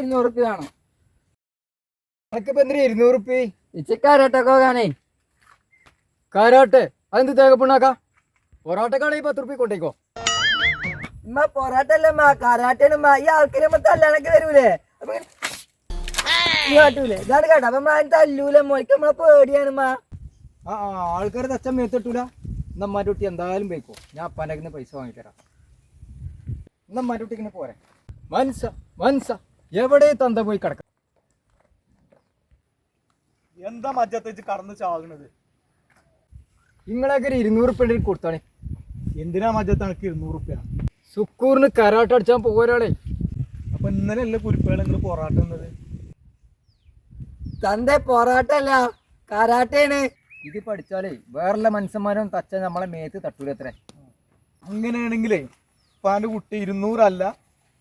ഇരുന്നൂറ് റുപ്യ വേണം. അനക്കിപ്പോ എന്തിനാ ഇരുന്നൂറ് കാരാട്ടെ. അതെന്ത് തേകപ്പിണ്ണാക്ക പൊറോട്ടക്കാണെങ്കിൽ പത്ത് റുപ്യ കൊണ്ടേക്കോ. ഉമ്മ പൊറാട്ടല്ലമ്മ കാരാട്ടാണ് ഉമ്മ. ഈ ആൾക്കാരെ നമ്മ തല്ലാനൊക്കെ വരൂലേ? അപ്പൊ ഇങ്ങനെ ഈ കാട്ടൂലേ? ഇതാണ് കേട്ടോ. അപ്പൊ നമ്മളെ തല്ലൂല. മോയ്ക്ക് നമ്മളെ പേടിയാണ് ഉമ്മ. ആ ആൾക്കാർ എന്നമ്മാന്റെ കുട്ടി എന്തായാലും പോയിക്കോ. ഞാൻ പനകുന്ന പൈസ വാങ്ങിത്തരാം. എന്നമ്മാന്റെ കുട്ടി പോരെ? മനസ്സ മനസ്സ എവിടെ തന്ത പോയി കിടക്ക എന്താ മജ്ജത്തേച്ച് കടന്ന് ചാകണത്? നിങ്ങളൊക്കെ ഒരു ഇരുന്നൂറ് ഉപ്പ കൊടുത്താണ് എന്തിനാ മജ്ജത്ത് എനിക്ക് ഇരുന്നൂറ് റുപ്യ സുക്കൂറിന് കരാട്ട അടിച്ചാൽ പോരാളെ. അപ്പൊ ഇന്നലെ അല്ലേ കുരിപ്പുകൾ നിങ്ങൾ പൊറാട്ടുന്നത് തന്റെ പൊറാട്ടല്ല കരാട്ടയാണ് ഇത് പഠിച്ചാലേ വേറെ മനുഷ്യന്മാരും തച്ച നമ്മളെ മേത്ത് തട്ടൂലത്രേ. അങ്ങനെയാണെങ്കിലേ പാന്റെ കുട്ടി ഇരുന്നൂറല്ല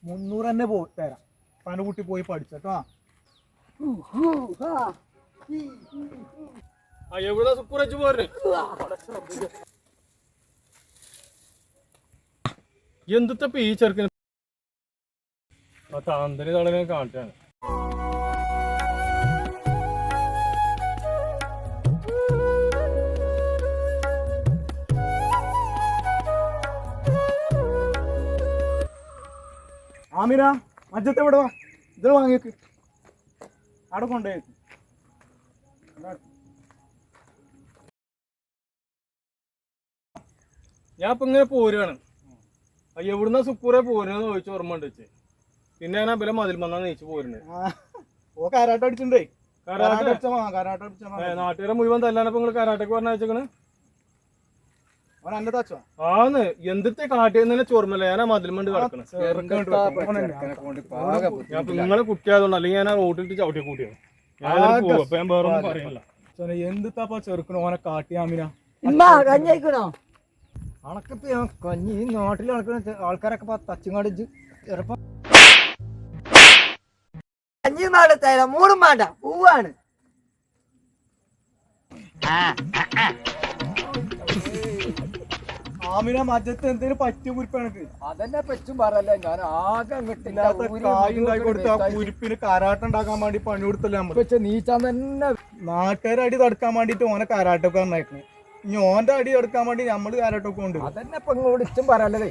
മുന്നൂറ് തന്നെ പോയി തരാം. ഉപ്പാന്റെ കുട്ടി പോയി പഠിച്ചോ എവിടെ സുക്കുറച്ച് പോരെ എന്തിത്തെ ഈ ചെറുക്കന്? കാണിച്ചാണ് ആമിന മജ്ജത്ത് എവിടെ വാ. ഇത് വാങ്ങിയേക്ക്. അവിടെ കൊണ്ടുപോയേക്ക് ഞാൻ ഇപ്പൊ ഇങ്ങനെ പോരുകയാണ് എവിടുന്ന സുക്കൂറെ പോരുന്നത് ചോദിച്ചു ഓർമ്മ ഉണ്ട് വെച്ച് പിന്നെ ഞാൻ അപ്പം മതിൽ മന്നാ നീച്ച് പോരുന്നത്. ഓ കാരാട്ട അടിച്ചിട്ടുണ്ടേ. കാരാട്ട? കരാട്ടെ അടിച്ചാ വാ, കാരാട്ട അടിച്ചാ നാട്ടുകാരെ മുഴുവൻ തല്ലാനപ്പോ നിങ്ങൾ കരാട്ടക്ക് പറഞ്ഞ വെച്ചേക്കണ് ആന്ന്. എന്തിത്തെ കാട്ടിയെന്നെ ചോർമല്ല ഞാൻ ആ മതിൽ മണ്ട് കിടക്കണം ഞാൻ നിങ്ങളെ കുട്ടിയായതുകൊണ്ട് അല്ലെങ്കിൽ ഞാൻ ആ റോട്ടിൽ ചവിട്ടി കൂട്ടിയാണ്. ഞാൻ വേറെ ഒന്നും പറയില്ല. എന്തിത്താ ചെറുക്കണോ ഓനെ കാട്ടി ആമിന? കഞ്ഞിക്കണോ അണക്കിപ്പോ ഞാൻ കഞ്ഞി ഈ നാട്ടിൽ നടക്കുന്ന ആൾക്കാരൊക്കെ തച്ചുങ്ങാട് ചെറുപ്പം. കഞ്ഞി മാടത്തേല മൂടും വേണ്ട. പൂവാണ്. ആമിന മജത്ത് എന്തേലും പറ്റിയ കുരിപ്പാണക്ക് അതന്നെ പെച്ചും പറയല്ല. ഞാൻ ആകെ അങ്ങോട്ടില്ല ഇല്ലാത്ത കായ് ഉണ്ടാക്കി കൊടുത്ത കുരിപ്പിന് കരാട്ട ഉണ്ടാക്കാൻ വേണ്ടി പണി കൊടുത്തല്ലേ നമ്മൾ. നീച്ചാൻ തന്നെ നാട്ടുകാരെ അടി തടുക്കാൻ വേണ്ടിട്ട് ഓനെ കരാട്ടൊക്കെ നന്നായിക്കണേ ഇനി ഓന്റെ അടി തടുക്കാൻ വേണ്ടി നമ്മൾ കരാട്ടൊക്കെ ഉണ്ട് അതന്നെ ഇപ്പൊ ഇങ്ങോട്ട് ഇച്ചും പറയല്ലതേ